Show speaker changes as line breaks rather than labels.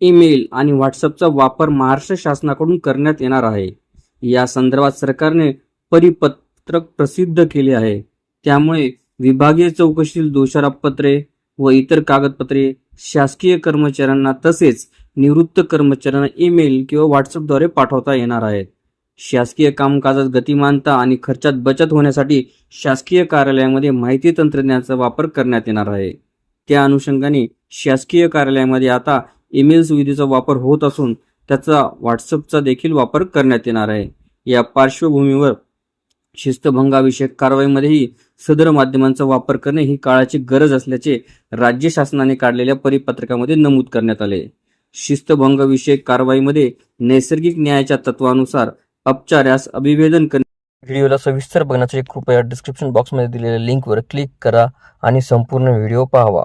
Email आणि व्हॉट्सअपचा वापर महाराष्ट्र शासनाकडून करण्यात येणार आहे. या संदर्भात सरकारने परिपत्रक प्रसिद्ध केले आहे. त्यामुळे विभागीय चौकशीतील दोषारोपपत्रे व इतर कागदपत्रे शासकीय कर्मचाऱ्यांना तसेच निवृत्त कर्मचाऱ्यांना ईमेल किंवा व्हॉट्सअपद्वारे पाठवता येणार आहेत. शासकीय कामकाजात गतिमानता आणि खर्चात बचत होण्यासाठी शासकीय कार्यालयामध्ये माहिती तंत्रज्ञानाचा वापर करण्यात येणार आहे. त्या अनुषंगाने शासकीय कार्यालयामध्ये आता ईमेल सुविधेचा वापर होत असून त्याचा व्हॉट्सअपचा देखील वापर करण्यात येणार आहे. या पार्श्वभूमीवर शिस्तभंगाविषयक कारवाईमध्येही सदर माध्यमांचा वापर करणे ही काळाची गरज असल्याचे राज्य शासनाने काढलेल्या परिपत्रकामध्ये नमूद करण्यात आले. शिस्तभंगविषयक कारवाईमध्ये नैसर्गिक न्यायाच्या तत्वानुसार अपचार्यास अभिवेदन करणे व्हिडिओला सविस्तर बघण्यासाठी कृपया डिस्क्रिप्शन बॉक्समध्ये दिलेल्या लिंकवर क्लिक करा आणि संपूर्ण व्हिडिओ पाहावा.